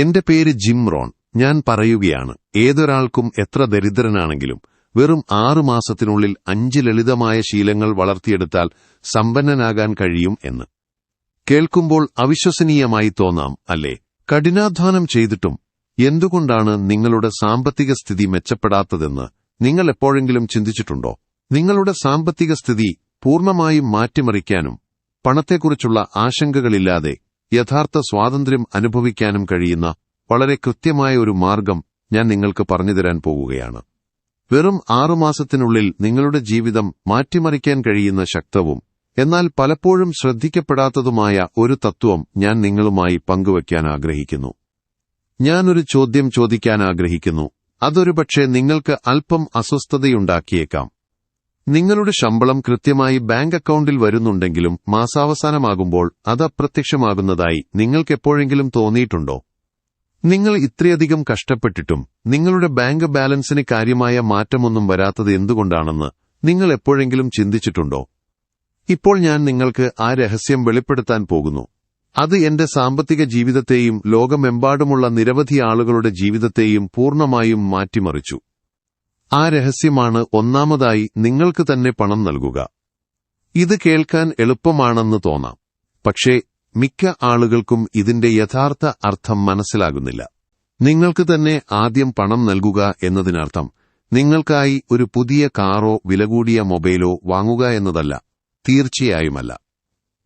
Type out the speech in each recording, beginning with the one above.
എന്റെ പേര് gym Ron. ഞാൻ പറയുകയാണ് ഏതൊരാൾക്കും എത്ര ദരിദ്രനാണെങ്കിലും വെറും ആറു മാസത്തിനുള്ളിൽ അഞ്ച് ലളിതമായ ശീലങ്ങൾ വളർത്തിയെടുത്താൽ സമ്പന്നനാകാൻ കഴിയും എന്ന്. കേൾക്കുമ്പോൾ അവിശ്വസനീയമായി തോന്നാം അല്ലേ? കഠിനാധ്വാനം ചെയ്തിട്ടും എന്തുകൊണ്ടാണ് നിങ്ങളുടെ സാമ്പത്തിക സ്ഥിതി മെച്ചപ്പെടാത്തതെന്ന് നിങ്ങൾ എപ്പോഴെങ്കിലും ചിന്തിച്ചിട്ടുണ്ടോ? നിങ്ങളുടെ സാമ്പത്തിക സ്ഥിതി പൂർണമായും മാറ്റിമറിക്കാനും പണത്തെക്കുറിച്ചുള്ള ആശങ്കകളില്ലാതെ യഥാർത്ഥ സ്വാതന്ത്ര്യം അനുഭവിക്കാനും കഴിയുന്ന വളരെ കൃത്യമായ ഒരു മാർഗം ഞാൻ നിങ്ങൾക്ക് പറഞ്ഞുതരാൻ പോകുകയാണ്. വെറും ആറുമാസത്തിനുള്ളിൽ നിങ്ങളുടെ ജീവിതം മാറ്റിമറിക്കാൻ കഴിയുന്ന ശക്തവും എന്നാൽ പലപ്പോഴും ശ്രദ്ധിക്കപ്പെടാത്തതുമായ ഒരു തത്വം ഞാൻ നിങ്ങളുമായി പങ്കുവയ്ക്കാൻ ആഗ്രഹിക്കുന്നു. ഞാനൊരു ചോദ്യം ചോദിക്കാൻ ആഗ്രഹിക്കുന്നു. അതൊരു പക്ഷേ നിങ്ങൾക്ക് അല്പം അസ്വസ്ഥതയുണ്ടാക്കിയേക്കാം. നിങ്ങളുടെ ശമ്പളം കൃത്യമായി ബാങ്ക് അക്കൗണ്ടിൽ വരുന്നുണ്ടെങ്കിലും മാസാവസാനമാകുമ്പോൾ അത് അപ്രത്യക്ഷമാകുന്നതായി നിങ്ങൾക്കെപ്പോഴെങ്കിലും തോന്നിയിട്ടുണ്ടോ? നിങ്ങൾ ഇത്രയധികം കഷ്ടപ്പെട്ടിട്ടും നിങ്ങളുടെ ബാങ്ക് ബാലൻസിന് കാര്യമായ മാറ്റമൊന്നും വരാത്തത് എന്തുകൊണ്ടാണെന്ന് നിങ്ങൾ എപ്പോഴെങ്കിലും ചിന്തിച്ചിട്ടുണ്ടോ? ഇപ്പോൾ ഞാൻ നിങ്ങൾക്ക് ആ രഹസ്യം വെളിപ്പെടുത്താൻ പോകുന്നു. അത് എന്റെ സാമ്പത്തിക ജീവിതത്തെയും ലോകമെമ്പാടുമുള്ള നിരവധി ആളുകളുടെ ജീവിതത്തെയും പൂർണമായും മാറ്റിമറിച്ചു. ആ രഹസ്യമാണ് ഒന്നാമതായി നിങ്ങൾക്ക് തന്നെ പണം നൽകുക. ഇത് കേൾക്കാൻ എളുപ്പമാണെന്ന് തോന്നാം. പക്ഷേ മിക്ക ആളുകൾക്കും ഇതിന്റെ യഥാർത്ഥ അർത്ഥം മനസ്സിലാകുന്നില്ല. നിങ്ങൾക്ക് തന്നെ ആദ്യം പണം നൽകുക എന്നതിനർത്ഥം നിങ്ങൾക്കായി ഒരു പുതിയ കാറോ വില കൂടിയ മൊബൈലോ വാങ്ങുക എന്നതല്ല തീർച്ചയായുമല്ല.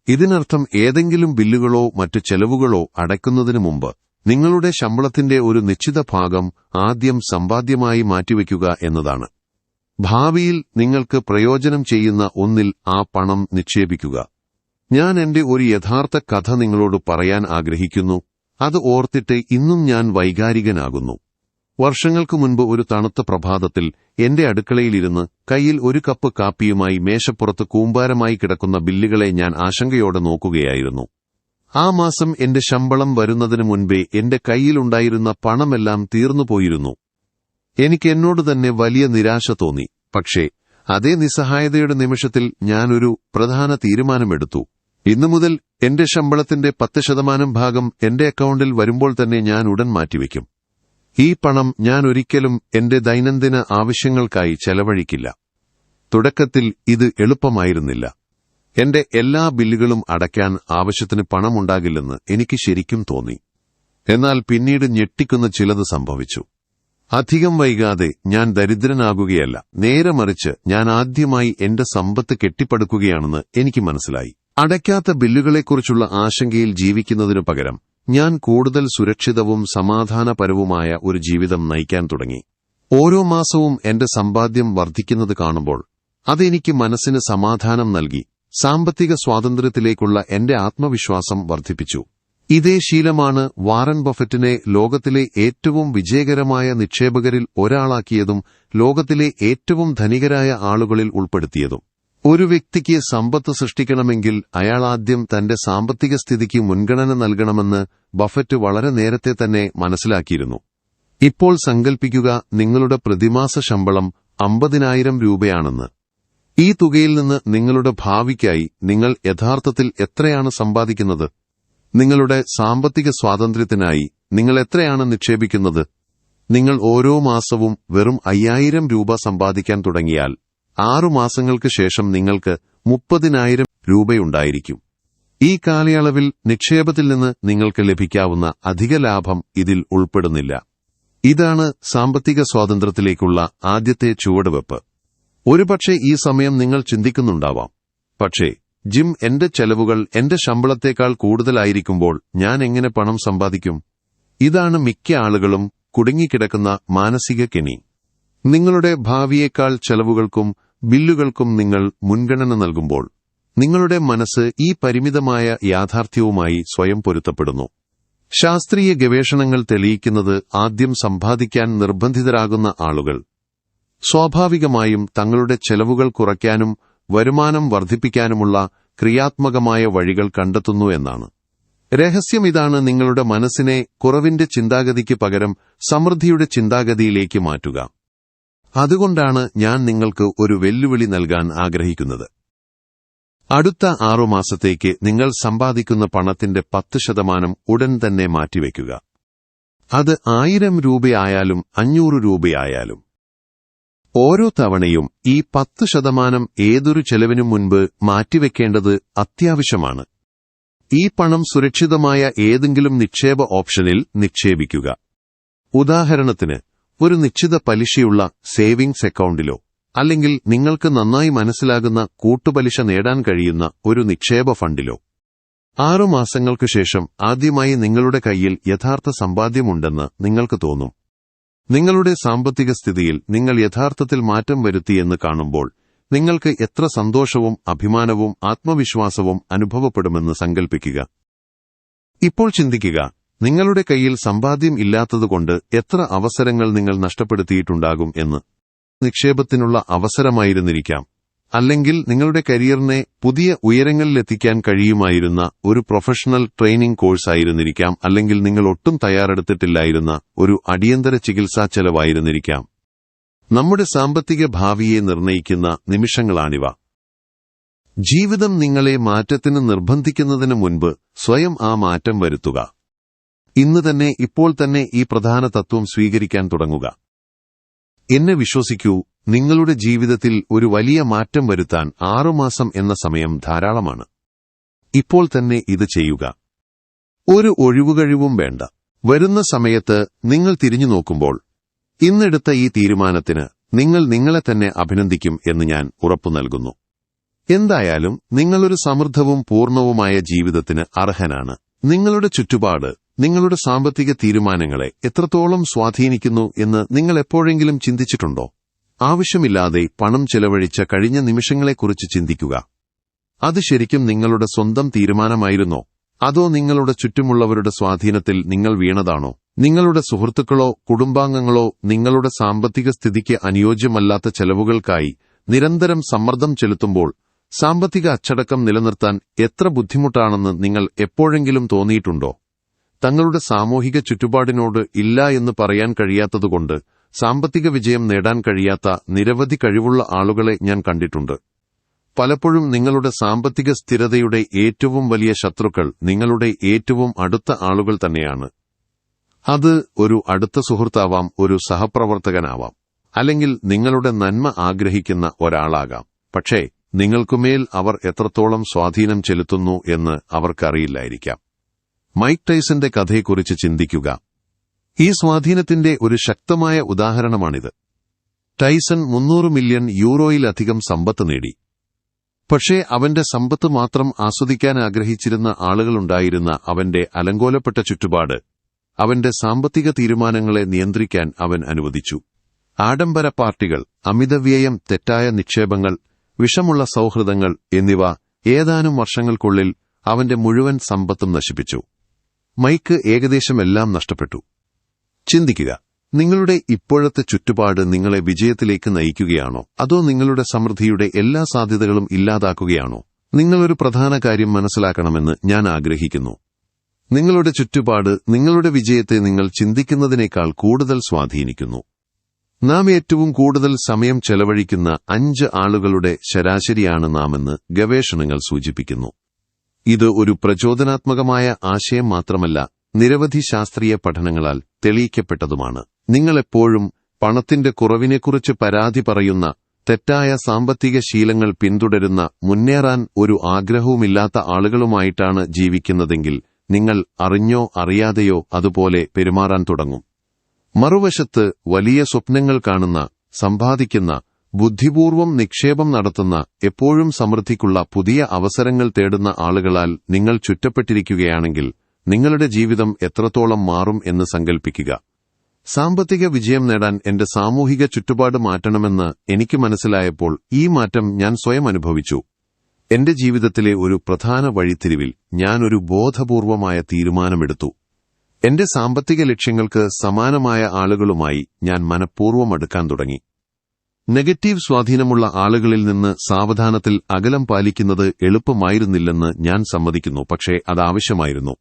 ഇതിനർത്ഥം ഏതെങ്കിലും ബില്ലുകളോ മറ്റു ചെലവുകളോ അടയ്ക്കുന്നതിനു മുമ്പ് നിങ്ങളുടെ ശമ്പളത്തിന്റെ ഒരു നിശ്ചിത ഭാഗം ആദ്യം സമ്പാദ്യമായി മാറ്റിവെക്കുക എന്നതാണ്. ഭാവിയിൽ നിങ്ങൾക്ക് പ്രയോജനം ചെയ്യുന്ന ഒന്നിൽ ആ പണം നിക്ഷേപിക്കുക. ഞാൻ എന്റെ ഒരു യഥാർത്ഥ കഥ നിങ്ങളോട് പറയാൻ ആഗ്രഹിക്കുന്നു. അത് ഓർത്തിട്ട് ഇന്നും ഞാൻ വൈകാരികനാകുന്നു. വർഷങ്ങൾക്കു മുൻപ് ഒരു തണുത്ത പ്രഭാതത്തിൽ എന്റെ അടുക്കളയിലിരുന്ന് കയ്യിൽ ഒരു കപ്പ് കാപ്പിയുമായി മേശപ്പുറത്ത് കൂമ്പാരമായി കിടക്കുന്ന ബില്ലുകളെ ഞാൻ ആശങ്കയോടെ നോക്കുകയായിരുന്നു. ആ മാസം എന്റെ ശമ്പളം വരുന്നതിനു മുൻപേ എന്റെ കയ്യിലുണ്ടായിരുന്ന പണമെല്ലാം തീർന്നുപോയിരുന്നു. എനിക്ക് എന്നോട് തന്നെ വലിയ നിരാശ തോന്നി. പക്ഷേ അതേ നിസ്സഹായതയുടെ നിമിഷത്തിൽ ഞാനൊരു പ്രധാന തീരുമാനമെടുത്തു. ഇന്നു മുതൽ എന്റെ ശമ്പളത്തിന്റെ പത്ത് ശതമാനം ഭാഗം എന്റെ അക്കൗണ്ടിൽ വരുമ്പോൾ തന്നെ ഞാൻ ഉടൻ മാറ്റിവെക്കും. ഈ പണം ഞാൻ ഒരിക്കലും എന്റെ ദൈനംദിന ആവശ്യങ്ങൾക്കായി ചെലവഴിക്കില്ല. തുടക്കത്തിൽ ഇത് എളുപ്പമായിരുന്നില്ല. എന്റെ എല്ലാ ബില്ലുകളും അടയ്ക്കാൻ ആവശ്യത്തിന് പണമുണ്ടാകില്ലെന്ന് എനിക്ക് ശരിക്കും തോന്നി. എന്നാൽ പിന്നീട് ഞെട്ടിക്കുന്ന ചിലത് സംഭവിച്ചു. അധികം വൈകാതെ ഞാൻ ദരിദ്രനാകുകയല്ല നേരെ മറിച്ച് ഞാൻ ആദ്യമായി എന്റെ സമ്പത്ത് കെട്ടിപ്പടുക്കുകയാണെന്ന് എനിക്ക് മനസ്സിലായി. അടയ്ക്കാത്ത ബില്ലുകളെക്കുറിച്ചുള്ള ആശങ്കയിൽ ജീവിക്കുന്നതിനു പകരം ഞാൻ കൂടുതൽ സുരക്ഷിതവും സമാധാനപരവുമായ ഒരു ജീവിതം നയിക്കാൻ തുടങ്ങി. ഓരോ മാസവും എന്റെ സമ്പാദ്യം വർദ്ധിക്കുന്നത് കാണുമ്പോൾ അതെനിക്ക് മനസ്സിന് സമാധാനം നൽകി. സാമ്പത്തിക സ്വാതന്ത്ര്യത്തിലേക്കുള്ള എന്റെ ആത്മവിശ്വാസം വർദ്ധിപ്പിച്ചു. ഇതേ ശീലമാണ് വാറൻ ബഫറ്റിനെ ലോകത്തിലെ ഏറ്റവും വിജയകരമായ നിക്ഷേപകരിൽ ഒരാളാക്കിയതും ലോകത്തിലെ ഏറ്റവും ധനികരായ ആളുകളിൽ ഉൾപ്പെടുത്തിയതും. ഒരു വ്യക്തിക്ക് സമ്പത്ത് സൃഷ്ടിക്കണമെങ്കിൽ അയാൾ ആദ്യം തന്റെ സാമ്പത്തിക സ്ഥിതിക്ക് മുൻഗണന നൽകണമെന്ന് ബഫറ്റ് വളരെ നേരത്തെ തന്നെ മനസ്സിലാക്കിയിരുന്നു. ഇപ്പോൾ സങ്കൽപ്പിക്കുക നിങ്ങളുടെ പ്രതിമാസ ശമ്പളം അമ്പതിനായിരം രൂപയാണെന്ന്. ഈ തുകയിൽ നിന്ന് നിങ്ങളുടെ ഭാവിക്കായി നിങ്ങൾ യഥാർത്ഥത്തിൽ എത്രയാണ് സമ്പാദിക്കുന്നത്? നിങ്ങളുടെ സാമ്പത്തിക സ്വാതന്ത്ര്യത്തിനായി നിങ്ങൾ എത്രയാണ് നിക്ഷേപിക്കുന്നത്? നിങ്ങൾ ഓരോ മാസവും വെറും അയ്യായിരം രൂപ സമ്പാദിക്കാൻ തുടങ്ങിയാൽ ആറു മാസങ്ങൾക്ക് ശേഷം നിങ്ങൾക്ക് മുപ്പതിനായിരം രൂപയുണ്ടായിരിക്കും. ഈ കാലയളവിൽ നിക്ഷേപത്തിൽ നിന്ന് നിങ്ങൾക്ക് ലഭിക്കാവുന്ന അധിക ലാഭം ഇതിൽ ഉൾപ്പെടുന്നില്ല. ഇതാണ് സാമ്പത്തിക സ്വാതന്ത്ര്യത്തിലേക്കുള്ള ആദ്യത്തെ ചുവടുവെപ്പ്. ഒരുപക്ഷെ ഈ സമയം നിങ്ങൾ ചിന്തിക്കുന്നുണ്ടാവാം. പക്ഷേ ജിം എന്റെ ചെലവുകൾ എന്റെ ശമ്പളത്തേക്കാൾ കൂടുതലായിരിക്കുമ്പോൾ ഞാൻ എങ്ങനെ പണം സമ്പാദിക്കും? ഇതാണ് മിക്ക ആളുകളും കുടുങ്ങിക്കിടക്കുന്ന മാനസിക കെണി. നിങ്ങളുടെ ഭാവിയേക്കാൾ ചെലവുകൾക്കും ബില്ലുകൾക്കും നിങ്ങൾ മുൻഗണന നൽകുമ്പോൾ നിങ്ങളുടെ മനസ്സ് ഈ പരിമിതമായ യാഥാർത്ഥ്യവുമായി സ്വയം പൊരുത്തപ്പെടുന്നു. ശാസ്ത്രീയ ഗവേഷണങ്ങൾ തെളിയിക്കുന്നത് ആദ്യം സമ്പാദിക്കാൻ നിർബന്ധിതരാകുന്ന ആളുകൾ സ്വാഭാവികമായും തങ്ങളുടെ ചെലവുകൾ കുറയ്ക്കാനും വരുമാനം വർദ്ധിപ്പിക്കാനുമുള്ള ക്രിയാത്മകമായ വഴികൾ കണ്ടെത്തുന്നു എന്നാണ്. രഹസ്യം ഇതാണ് നിങ്ങളുടെ മനസ്സിനെ കുറവിന്റെ ചിന്താഗതിക്ക് പകരം സമൃദ്ധിയുടെ ചിന്താഗതിയിലേക്ക് മാറ്റുക. അതുകൊണ്ടാണ് ഞാൻ നിങ്ങൾക്ക് ഒരു വെല്ലുവിളി നൽകാൻ ആഗ്രഹിക്കുന്നത്. അടുത്ത ആറുമാസത്തേക്ക് നിങ്ങൾ സമ്പാദിക്കുന്ന പണത്തിന്റെ പത്ത് ശതമാനം ഉടൻ തന്നെ മാറ്റിവെക്കുക. അത് ആയിരം രൂപയായാലും അഞ്ഞൂറ് രൂപയായാലും. ഓരോ തവണയും ഈ പത്ത് ശതമാനം ഏതൊരു ചെലവിനും മുൻപ് മാറ്റിവെക്കേണ്ടത് അത്യാവശ്യമാണ്. ഈ പണം സുരക്ഷിതമായ ഏതെങ്കിലും നിക്ഷേപ ഓപ്ഷനിൽ നിക്ഷേപിക്കുക. ഉദാഹരണത്തിന് ഒരു നിശ്ചിത പലിശയുള്ള സേവിംഗ്സ് അക്കൗണ്ടിലോ അല്ലെങ്കിൽ നിങ്ങൾക്ക് നന്നായി മനസ്സിലാകുന്ന കൂട്ടുപലിശ നേടാൻ കഴിയുന്ന ഒരു നിക്ഷേപ ഫണ്ടിലോ. ആറുമാസങ്ങൾക്കു ശേഷം ആദ്യമായി നിങ്ങളുടെ കയ്യിൽ യഥാർത്ഥ സമ്പാദ്യമുണ്ടെന്ന് നിങ്ങൾക്ക് തോന്നും. നിങ്ങളുടെ സാമ്പത്തിക സ്ഥിതിയിൽ നിങ്ങൾ യഥാർത്ഥത്തിൽ മാറ്റം വരുത്തിയെന്ന് കാണുമ്പോൾ നിങ്ങൾക്ക് എത്ര സന്തോഷവും അഭിമാനവും ആത്മവിശ്വാസവും അനുഭവപ്പെടുമെന്ന് സങ്കൽപ്പിക്കുക. ഇപ്പോൾ ചിന്തിക്കുക നിങ്ങളുടെ കയ്യിൽ സമ്പാദ്യം ഇല്ലാത്തതുകൊണ്ട് എത്ര അവസരങ്ങൾ നിങ്ങൾ നഷ്ടപ്പെടുത്തിയിട്ടുണ്ടാകും എന്ന്. നിക്ഷേപത്തിനുള്ള അവസരമായിരുന്നിരിക്കാം. അല്ലെങ്കിൽ നിങ്ങളുടെ കരിയറിനെ പുതിയ ഉയരങ്ങളിലെത്തിക്കാൻ കഴിയുമായിരുന്ന ഒരു പ്രൊഫഷണൽ ട്രെയിനിംഗ് കോഴ്സായിരുന്നിരിക്കാം അല്ലെങ്കിൽ നിങ്ങൾ ഒട്ടും തയ്യാറെടുത്തിട്ടില്ലായിരുന്ന ഒരു അടിയന്തര ചികിത്സാ ചെലവായിരുന്നിരിക്കാം. നമ്മുടെ സാമ്പത്തിക ഭാവിയെ നിർണയിക്കുന്ന നിമിഷങ്ങളാണിവ. ജീവിതം നിങ്ങളെ മാറ്റത്തിന് നിർബന്ധിക്കുന്നതിന് മുൻപ് സ്വയം ആ മാറ്റം വരുത്തുക. ഇന്ന് തന്നെ ഇപ്പോൾ തന്നെ ഈ പ്രധാന തത്വം സ്വീകരിക്കാൻ തുടങ്ങുക. എന്നെ വിശ്വസിക്കൂ നിങ്ങളുടെ ജീവിതത്തിൽ ഒരു വലിയ മാറ്റം വരുത്താൻ ആറുമാസം എന്ന സമയം ധാരാളമാണ്. ഇപ്പോൾ തന്നെ ഇത് ചെയ്യുക. ഒരു ഒഴിവുകഴിവും വേണ്ട. വരുന്ന സമയത്ത് നിങ്ങൾ തിരിഞ്ഞു നോക്കുമ്പോൾ ഇന്നെടുത്ത ഈ തീരുമാനത്തിന് നിങ്ങൾ നിങ്ങളെ തന്നെ അഭിനന്ദിക്കും എന്ന് ഞാൻ ഉറപ്പു നൽകുന്നു. എന്തായാലും നിങ്ങളൊരു സമൃദ്ധവും പൂർണവുമായ ജീവിതത്തിന് അർഹനാണ്. നിങ്ങളുടെ ചുറ്റുപാട് നിങ്ങളുടെ സാമ്പത്തിക തീരുമാനങ്ങളെ എത്രത്തോളം സ്വാധീനിക്കുന്നു എന്ന് നിങ്ങൾ എപ്പോഴെങ്കിലും ചിന്തിച്ചിട്ടുണ്ടോ? ആവശ്യമില്ലാതെ പണം ചെലവഴിച്ച കഴിഞ്ഞ നിമിഷങ്ങളെക്കുറിച്ച് ചിന്തിക്കുക. അത് ശരിക്കും നിങ്ങളുടെ സ്വന്തം തീരുമാനമായിരുന്നോ? അതോ നിങ്ങളുടെ ചുറ്റുമുള്ളവരുടെ സ്വാധീനത്തിൽ നിങ്ങൾ വീണതാണോ? നിങ്ങളുടെ സുഹൃത്തുക്കളോ കുടുംബാംഗങ്ങളോ നിങ്ങളുടെ സാമ്പത്തിക സ്ഥിതിക്ക് അനുയോജ്യമല്ലാത്ത ചെലവുകൾക്കായി നിരന്തരം സമ്മർദ്ദം ചെലുത്തുമ്പോൾ സാമ്പത്തിക അച്ചടക്കം നിലനിർത്താൻ എത്ര ബുദ്ധിമുട്ടാണെന്ന് നിങ്ങൾ എപ്പോഴെങ്കിലും തോന്നിയിട്ടുണ്ടോ? തങ്ങളുടെ സാമൂഹിക ചുറ്റുപാടിനോട് ഇല്ല എന്ന് പറയാൻ കഴിയാത്തതുകൊണ്ട് സാമ്പത്തിക വിജയം നേടാൻ കഴിയാത്ത നിരവധി കഴിവുള്ള ആളുകളെ ഞാൻ കണ്ടിട്ടുണ്ട്. പലപ്പോഴും നിങ്ങളുടെ സാമ്പത്തിക സ്ഥിരതയുടെ ഏറ്റവും വലിയ ശത്രുക്കൾ നിങ്ങളുടെ ഏറ്റവും അടുത്ത ആളുകൾ തന്നെയാണ്. അത് ഒരു അടുത്ത സുഹൃത്താവാം ഒരു സഹപ്രവർത്തകനാവാം അല്ലെങ്കിൽ നിങ്ങളുടെ നന്മ ആഗ്രഹിക്കുന്ന ഒരാളാകാം. പക്ഷേ നിങ്ങൾക്കുമേൽ അവർ എത്രത്തോളം സ്വാധീനം ചെലുത്തുന്നു എന്ന് അവർക്കറിയില്ലായിരിക്കാം. മൈക്ക് ടൈസന്റെ കഥയെക്കുറിച്ച് ചിന്തിക്കുക. ഈ സ്വാധീനത്തിന്റെ ഒരു ശക്തമായ ഉദാഹരണമാണിത്. ടൈസൺ മുന്നൂറ് മില്യൺ യൂറോയിലധികം സമ്പത്ത് നേടി. പക്ഷേ അവന്റെ സമ്പത്ത് മാത്രം ആസ്വദിക്കാൻ ആഗ്രഹിച്ചിരുന്ന ആളുകളുണ്ടായിരുന്ന അവന്റെ അലങ്കോലപ്പെട്ട ചുറ്റുപാട് അവന്റെ സാമ്പത്തിക തീരുമാനങ്ങളെ നിയന്ത്രിക്കാൻ അവൻ അനുവദിച്ചു. ആഡംബര പാർട്ടികൾ അമിതവ്യയം തെറ്റായ നിക്ഷേപങ്ങൾ വിഷമുള്ള സൗഹൃദങ്ങൾ എന്നിവ ഏതാനും വർഷങ്ങൾക്കുള്ളിൽ അവന്റെ മുഴുവൻ സമ്പത്തും നശിപ്പിച്ചു. മൈക്ക് ഏകദേശം എല്ലാം നഷ്ടപ്പെട്ടു. ചിന്തിക്കുക. നിങ്ങളുടെ ഇപ്പോഴത്തെ ചുറ്റുപാട് നിങ്ങളെ വിജയത്തിലേക്ക് നയിക്കുകയാണോ? അതോ നിങ്ങളുടെ സമൃദ്ധിയുടെ എല്ലാ സാധ്യതകളും ഇല്ലാതാക്കുകയാണോ? നിങ്ങളൊരു പ്രധാന കാര്യം മനസ്സിലാക്കണമെന്ന് ഞാൻ ആഗ്രഹിക്കുന്നു. നിങ്ങളുടെ ചുറ്റുപാട് നിങ്ങളുടെ വിജയത്തെ നിങ്ങൾ ചിന്തിക്കുന്നതിനേക്കാൾ കൂടുതൽ സ്വാധീനിക്കുന്നു. നാം ഏറ്റവും കൂടുതൽ സമയം ചെലവഴിക്കുന്ന അഞ്ച് ആളുകളുടെ ശരാശരിയാണ് നാമെന്ന് ഗവേഷണങ്ങൾ സൂചിപ്പിക്കുന്നു. ഇത് ഒരു പ്രചോദനാത്മകമായ ആശയം മാത്രമല്ല നിരവധി ശാസ്ത്രീയ പഠനങ്ങളാൽ തെളിയിക്കപ്പെട്ടതുമാണ്. നിങ്ങളെപ്പോഴും പണത്തിന്റെ കുറവിനെക്കുറിച്ച് പരാതി പറയുന്ന തെറ്റായ സാമ്പത്തിക ശീലങ്ങൾ പിന്തുടരുന്ന മുന്നേറാൻ ഒരു ആഗ്രഹവുമില്ലാത്ത ആളുകളുമായിട്ടാണ് ജീവിക്കുന്നതെങ്കിൽ നിങ്ങൾ അറിഞ്ഞോ അറിയാതെയോ അതുപോലെ പെരുമാറാൻ തുടങ്ങും. മറുവശത്ത് വലിയ സ്വപ്നങ്ങൾ കാണുന്ന സമ്പാദിക്കുന്ന ബുദ്ധിപൂർവം നിക്ഷേപം നടത്തുന്ന എപ്പോഴും സമൃദ്ധിക്കുള്ള പുതിയ അവസരങ്ങൾ തേടുന്ന ആളുകളാൽ നിങ്ങൾ ചുറ്റപ്പെട്ടിരിക്കുകയാണെങ്കിൽ നിങ്ങളുടെ ജീവിതം എത്രത്തോളം മാറും എന്ന് സങ്കൽപ്പിക്കുക. സാമ്പത്തിക വിജയം നേടാൻ എന്റെ സാമൂഹിക ചുറ്റുപാട് മാറ്റണമെന്ന് എനിക്ക് മനസ്സിലായപ്പോൾ ഈ മാറ്റം ഞാൻ സ്വയം അനുഭവിച്ചു. എന്റെ ജീവിതത്തിലെ ഒരു പ്രധാന വഴിത്തിരിവിൽ ഞാൻ ഒരു ബോധപൂർവമായ തീരുമാനമെടുത്തു. എന്റെ സാമ്പത്തിക ലക്ഷ്യങ്ങൾക്ക് സമാനമായ ആളുകളുമായി ഞാൻ മനഃപൂർവം അടുക്കാൻ തുടങ്ങി. നെഗറ്റീവ് സ്വാധീനമുള്ള ആളുകളിൽ നിന്ന് സാവധാനത്തിൽ അകലം പാലിക്കുന്നത് എളുപ്പമായിരുന്നില്ലെന്ന് ഞാൻ സമ്മതിക്കുന്നു പക്ഷേ അതാവശ്യമായിരുന്നു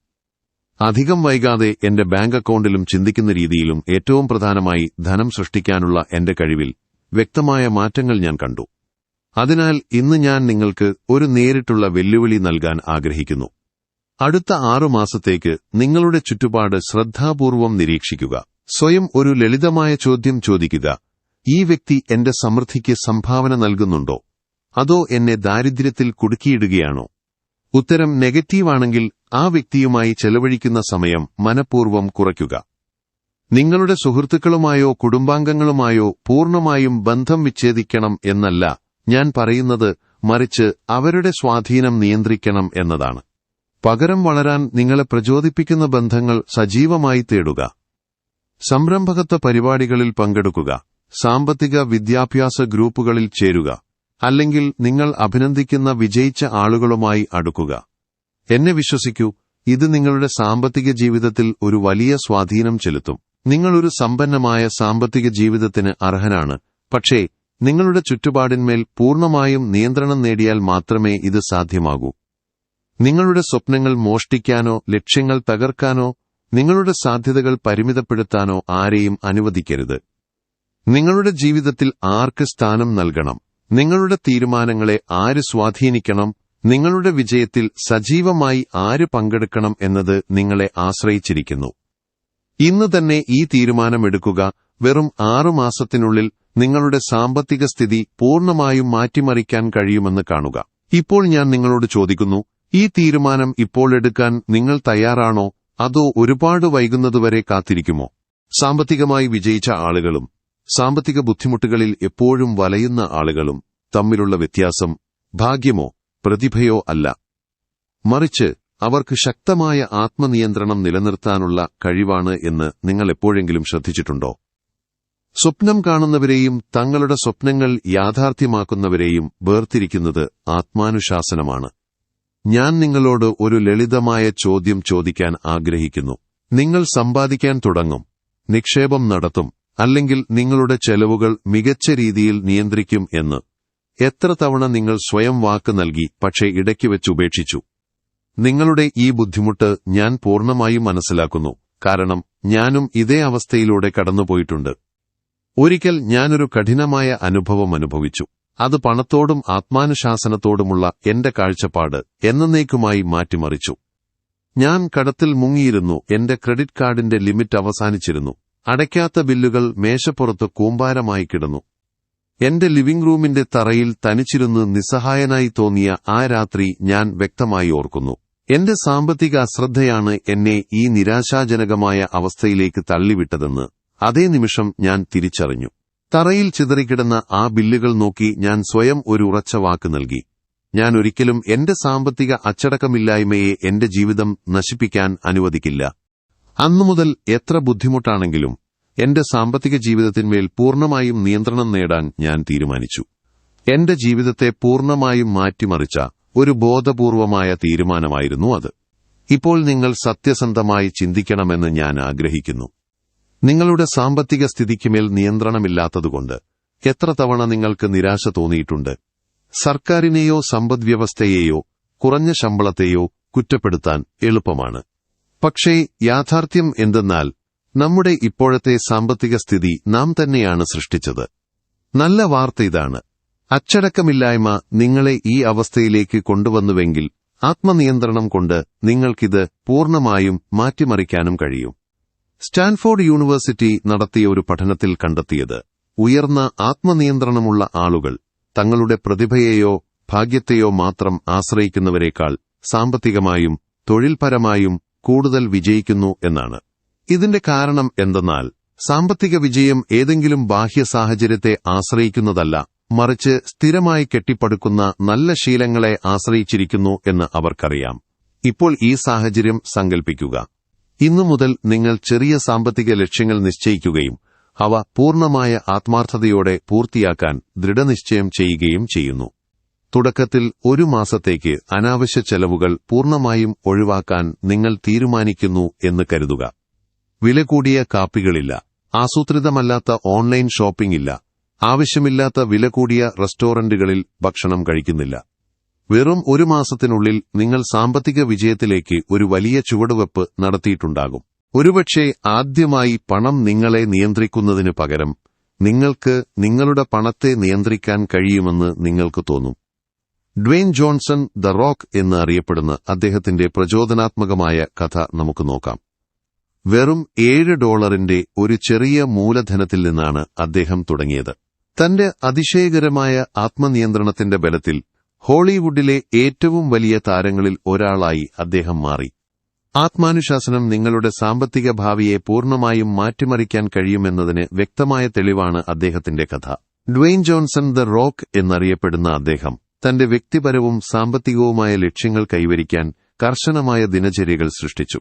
അധികം വൈകാതെ എന്റെ ബാങ്ക് അക്കൌണ്ടിലും ചിന്തിക്കുന്ന രീതിയിലും ഏറ്റവും പ്രധാനമായി ധനം സൃഷ്ടിക്കാനുള്ള എന്റെ കഴിവിൽ വ്യക്തമായ മാറ്റങ്ങൾ ഞാൻ കണ്ടു. അതിനാൽ ഇന്ന് ഞാൻ നിങ്ങൾക്ക് ഒരു നേരിട്ടുള്ള വെല്ലുവിളി നൽകാൻ ആഗ്രഹിക്കുന്നു. അടുത്ത ആറു മാസത്തേക്ക് നിങ്ങളുടെ ചുറ്റുപാട് ശ്രദ്ധാപൂർവം നിരീക്ഷിക്കുക. സ്വയം ഒരു ലളിതമായ ചോദ്യം ചോദിക്കുക. ഈ വ്യക്തി എന്റെ സമൃദ്ധിക്ക് സംഭാവന നൽകുന്നുണ്ടോ? അതോ എന്നെ ദാരിദ്ര്യത്തിൽ കുടുക്കിയിടുകയാണോ? ഉത്തരം നെഗറ്റീവാണെങ്കിൽ ആ വ്യക്തിയുമായി ചെലവഴിക്കുന്ന സമയം മനഃപൂർവം കുറയ്ക്കുക. നിങ്ങളുടെ സുഹൃത്തുക്കളുമായോ കുടുംബാംഗങ്ങളുമായോ പൂർണമായും ബന്ധം വിച്ഛേദിക്കണം എന്നല്ല ഞാൻ പറയുന്നത് മറിച്ച് അവരുടെ സ്വാധീനം നിയന്ത്രിക്കണം എന്നതാണ്. പകരം വളരാൻ നിങ്ങളെ പ്രചോദിപ്പിക്കുന്ന ബന്ധങ്ങൾ സജീവമായി തേടുക. സംരംഭകത്വ പരിപാടികളിൽ പങ്കെടുക്കുക. സാമ്പത്തിക വിദ്യാഭ്യാസ ഗ്രൂപ്പുകളിൽ ചേരുക. അല്ലെങ്കിൽ നിങ്ങൾ അഭിനന്ദിക്കുന്ന വിജയിച്ച ആളുകളുമായി അടുക്കുക. എന്നെ വിശ്വസിക്കൂ ഇത് നിങ്ങളുടെ സാമ്പത്തിക ജീവിതത്തിൽ ഒരു വലിയ സ്വാധീനം ചെലുത്തും. നിങ്ങളൊരു സമ്പന്നമായ സാമ്പത്തിക ജീവിതത്തിന് അർഹനാണ് പക്ഷേ നിങ്ങളുടെ ചുറ്റുപാടിന്മേൽ പൂർണമായും നിയന്ത്രണം നേടിയാൽ മാത്രമേ ഇത് സാധ്യമാകൂ. നിങ്ങളുടെ സ്വപ്നങ്ങൾ മോഷ്ടിക്കാനോ ലക്ഷ്യങ്ങൾ തകർക്കാനോ നിങ്ങളുടെ സാധ്യതകൾ പരിമിതപ്പെടുത്താനോ ആരെയും അനുവദിക്കരുത്. നിങ്ങളുടെ ജീവിതത്തിൽ ആർക്ക് സ്ഥാനം നൽകണം? നിങ്ങളുടെ തീരുമാനങ്ങളെ ആര് സ്വാധീനിക്കണം നിങ്ങളുടെ വിജയത്തിൽ സജീവമായി ആര് പങ്കെടുക്കണം എന്നത് നിങ്ങളെ ആശ്രയിച്ചിരിക്കുന്നു. ഇന്ന് തന്നെ ഈ തീരുമാനമെടുക്കുക വെറും ആറു മാസത്തിനുള്ളിൽ നിങ്ങളുടെ സാമ്പത്തിക സ്ഥിതി പൂർണമായും മാറ്റിമറിക്കാൻ കഴിയുമെന്ന് കാണുക. ഇപ്പോൾ ഞാൻ നിങ്ങളോട് ചോദിക്കുന്നു ഈ തീരുമാനം ഇപ്പോൾ എടുക്കാൻ നിങ്ങൾ തയ്യാറാണോ അതോ ഒരുപാട് വൈകുന്നതുവരെ കാത്തിരിക്കുമോ? സാമ്പത്തികമായി വിജയിച്ച ആളുകളും സാമ്പത്തിക ബുദ്ധിമുട്ടുകളിൽ എപ്പോഴും വലയുന്ന ആളുകളും തമ്മിലുള്ള വ്യത്യാസം ഭാഗ്യമോ പ്രതിഭയോ അല്ല. മറിച്ച് അവർക്ക് ശക്തമായ ആത്മനിയന്ത്രണം നിലനിർത്താനുള്ള കഴിവാണ് എന്ന് നിങ്ങൾ എപ്പോഴെങ്കിലും ശ്രദ്ധിച്ചിട്ടുണ്ടോ? സ്വപ്നം കാണുന്നവരെയും തങ്ങളുടെ സ്വപ്നങ്ങൾ യാഥാർത്ഥ്യമാക്കുന്നവരെയും വേർതിരിക്കുന്നത് ആത്മാനുശാസനമാണ്. ഞാൻ നിങ്ങളോട് ഒരു ലളിതമായ ചോദ്യം ചോദിക്കാൻ ആഗ്രഹിക്കുന്നു. നിങ്ങൾ സമ്പാദിക്കാൻ തുടങ്ങും. നിക്ഷേപം നടത്തും. അല്ലെങ്കിൽ നിങ്ങളുടെ ചെലവുകൾ മികച്ച രീതിയിൽ നിയന്ത്രിക്കും എന്ന്. എത്ര തവണ നിങ്ങൾ സ്വയം വാക്ക് നൽകി പക്ഷേ ഇടയ്ക്ക് വെച്ച് ഉപേക്ഷിച്ചു. നിങ്ങളുടെ ഈ ബുദ്ധിമുട്ട് ഞാൻ പൂർണമായും മനസ്സിലാക്കുന്നു. കാരണം ഞാനും ഇതേ അവസ്ഥയിലൂടെ കടന്നുപോയിട്ടുണ്ട്. ഒരിക്കൽ ഞാനൊരു കഠിനമായ അനുഭവം അനുഭവിച്ചു. അത് പണത്തോടും ആത്മാനുശാസനത്തോടുമുള്ള എന്റെ കാഴ്ചപ്പാട് എന്നേക്കുമായി മാറ്റിമറിച്ചു. ഞാൻ കടത്തിൽ മുങ്ങിയിരുന്നു എന്റെ ക്രെഡിറ്റ് കാർഡിന്റെ ലിമിറ്റ് അവസാനിച്ചിരുന്നു. അടയ്ക്കാത്ത ബില്ലുകൾ മേശപ്പുറത്ത് കൂമ്പാരമായി കിടന്നു. എന്റെ ലിവിംഗ് റൂമിന്റെ തറയിൽ തനിച്ചിരുന്ന് നിസ്സഹായനായി തോന്നിയ ആ രാത്രി ഞാൻ വ്യക്തമായി ഓർക്കുന്നു. എന്റെ സാമ്പത്തിക അശ്രദ്ധയാണ് എന്നെ ഈ നിരാശാജനകമായ അവസ്ഥയിലേക്ക് തള്ളിവിട്ടതെന്ന് അതേ നിമിഷം ഞാൻ തിരിച്ചറിഞ്ഞു. തറയിൽ ചിതറിക്കിടന്ന ആ ബില്ലുകൾ നോക്കി ഞാൻ സ്വയം ഒരു ഉറച്ച വാക്ക് നൽകി. ഞാൻ ഒരിക്കലും എന്റെ സാമ്പത്തിക അച്ചടക്കമില്ലായ്മയെ എന്റെ ജീവിതം നശിപ്പിക്കാൻ അനുവദിക്കില്ല. അന്നുമുതൽ എത്ര ബുദ്ധിമുട്ടാണെങ്കിലും എന്റെ സാമ്പത്തിക ജീവിതത്തിന്മേൽ പൂർണമായും നിയന്ത്രണം നേടാൻ ഞാൻ തീരുമാനിച്ചു. എന്റെ ജീവിതത്തെ പൂർണമായും മാറ്റിമറിച്ച ഒരു ബോധപൂർവമായ തീരുമാനമായിരുന്നു അത്. ഇപ്പോൾ നിങ്ങൾ സത്യസന്ധമായി ചിന്തിക്കണമെന്ന് ഞാൻ ആഗ്രഹിക്കുന്നു. നിങ്ങളുടെ സാമ്പത്തിക സ്ഥിതിക്കുമേൽ നിയന്ത്രണമില്ലാത്തതുകൊണ്ട് എത്ര തവണ നിങ്ങൾക്ക് നിരാശ തോന്നിയിട്ടുണ്ട്. സർക്കാരിനെയോ സമ്പദ്വ്യവസ്ഥയെയോ കുറഞ്ഞ ശമ്പളത്തെയോ കുറ്റപ്പെടുത്താൻ എളുപ്പമാണ്. പക്ഷേ യാഥാർത്ഥ്യം എന്തെന്നാൽ നമ്മുടെ ഇപ്പോഴത്തെ സാമ്പത്തിക സ്ഥിതി നാം തന്നെയാണ് സൃഷ്ടിച്ചത്. നല്ല വാർത്ത ഇതാണ്. അച്ചടക്കമില്ലായ്മ നിങ്ങളെ ഈ അവസ്ഥയിലേക്ക് കൊണ്ടുവന്നുവെങ്കിൽ ആത്മനിയന്ത്രണം കൊണ്ട് നിങ്ങൾക്കിത് പൂർണമായും മാറ്റിമറിക്കാനും കഴിയും. സ്റ്റാൻഫോർഡ് യൂണിവേഴ്സിറ്റി നടത്തിയ ഒരു പഠനത്തിൽ കണ്ടെത്തിയത് ഉയർന്ന ആത്മനിയന്ത്രണമുള്ള ആളുകൾ തങ്ങളുടെ പ്രതിഭയെയോ ഭാഗ്യത്തെയോ മാത്രം ആശ്രയിക്കുന്നവരെക്കാൾ സാമ്പത്തികമായും തൊഴിൽപരമായും കൂടുതൽ വിജയിക്കുന്നു എന്നാണ്. ഇതിന്റെ കാരണം എന്തെന്നാൽ സാമ്പത്തിക വിജയം ഏതെങ്കിലും ബാഹ്യ സാഹചര്യത്തെ ആശ്രയിക്കുന്നതല്ല മറിച്ച് സ്ഥിരമായി കെട്ടിപ്പടുക്കുന്ന നല്ല ശീലങ്ങളെ ആശ്രയിച്ചിരിക്കുന്നു എന്ന് അവർക്കറിയാം. ഇപ്പോൾ ഈ സാഹചര്യം സങ്കൽപ്പിക്കുക. ഇന്നു മുതൽ നിങ്ങൾ ചെറിയ സാമ്പത്തിക ലക്ഷ്യങ്ങൾ നിശ്ചയിക്കുകയും അവ പൂർണമായ ആത്മാർത്ഥതയോടെ പൂർത്തിയാക്കാൻ ദൃഢനിശ്ചയം ചെയ്യുകയും ചെയ്യുന്നു. തുടക്കത്തിൽ ഒരു മാസത്തേക്ക് അനാവശ്യ ചെലവുകൾ പൂർണമായും ഒഴിവാക്കാൻ നിങ്ങൾ തീരുമാനിക്കുന്നു എന്ന് കരുതുക. വില കൂടിയ കാപ്പികളില്ല. ആസൂത്രിതമല്ലാത്ത ഓൺലൈൻ ഷോപ്പിംഗ് ഇല്ല ആവശ്യമില്ലാത്ത വില കൂടിയ റെസ്റ്റോറന്റുകളിൽ ഭക്ഷണം കഴിക്കുന്നില്ല. വെറും ഒരു മാസത്തിനുള്ളിൽ നിങ്ങൾ സാമ്പത്തിക വിജയത്തിലേക്ക് ഒരു വലിയ ചുവടുവെപ്പ് നടത്തിയിട്ടുണ്ടാകും. ഒരുപക്ഷെ ആദ്യമായി പണം നിങ്ങളെ നിയന്ത്രിക്കുന്നതിന് പകരം നിങ്ങൾക്ക് നിങ്ങളുടെ പണത്തെ നിയന്ത്രിക്കാൻ കഴിയുമെന്ന് നിങ്ങൾക്ക് തോന്നും. ഡ്വെയിൻ ജോൺസൺ ദ റോക്ക് എന്ന് അറിയപ്പെടുന്ന അദ്ദേഹത്തിന്റെ പ്രചോദനാത്മകമായ കഥ നമുക്ക് നോക്കാം. വെറും ഏഴ് ഡോളറിന്റെ ഒരു ചെറിയ മൂലധനത്തിൽ നിന്നാണ് അദ്ദേഹം തുടങ്ങിയത്. തന്റെ അതിശയകരമായ ആത്മനിയന്ത്രണത്തിന്റെ ബലത്തിൽ ഹോളിവുഡിലെ ഏറ്റവും വലിയ താരങ്ങളിൽ ഒരാളായി അദ്ദേഹം മാറി. ആത്മാനുശാസനം നിങ്ങളുടെ സാമ്പത്തിക ഭാവിയെ പൂർണമായും മാറ്റിമറിക്കാൻ കഴിയുമെന്നതിന് വ്യക്തമായ തെളിവാണ് അദ്ദേഹത്തിന്റെ കഥ. ഡ്വെയിൻ ജോൺസൺ ദ റോക്ക് എന്നറിയപ്പെടുന്ന അദ്ദേഹം തന്റെ വ്യക്തിപരവും സാമ്പത്തികവുമായ ലക്ഷ്യങ്ങൾ കൈവരിക്കാൻ കർശനമായ ദിനചര്യകൾ സൃഷ്ടിച്ചു.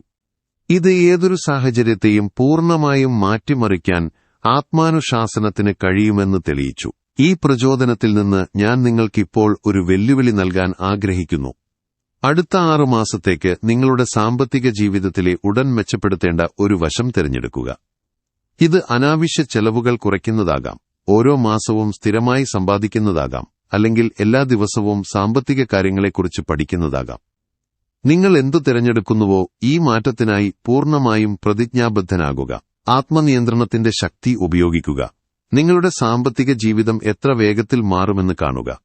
ഇത് ഏതൊരു സാഹചര്യത്തെയും പൂർണമായും മാറ്റിമറിക്കാൻ ആത്മാനുശാസനത്തിന് കഴിയുമെന്ന് തെളിയിച്ചു. ഈ പ്രചോദനത്തിൽ നിന്ന് ഞാൻ നിങ്ങൾക്കിപ്പോൾ ഒരു വെല്ലുവിളി നൽകാൻ ആഗ്രഹിക്കുന്നു. അടുത്ത ആറു മാസത്തേക്ക് നിങ്ങളുടെ സാമ്പത്തിക ജീവിതത്തിലെ ഉടൻ മെച്ചപ്പെടുത്തേണ്ട ഒരു വശം തിരഞ്ഞെടുക്കുക. ഇത് അനാവശ്യ ചെലവുകൾ കുറയ്ക്കുന്നതാകാം. ഓരോ മാസവും സ്ഥിരമായി സമ്പാദിക്കുന്നതാകാം. അല്ലെങ്കിൽ എല്ലാ ദിവസവും സാമ്പത്തിക കാര്യങ്ങളെക്കുറിച്ച് പഠിക്കുന്നതാകാം. നിങ്ങൾ എന്തു തിരഞ്ഞെടുക്കുന്നുവോ ഈ മാറ്റത്തിനായി പൂർണമായും പ്രതിജ്ഞാബദ്ധനാകുക. ആത്മനിയന്ത്രണത്തിന്റെ ശക്തി ഉപയോഗിക്കുക. നിങ്ങളുടെ സാമ്പത്തിക ജീവിതം എത്ര വേഗത്തിൽ മാറുമെന്ന് കാണുക.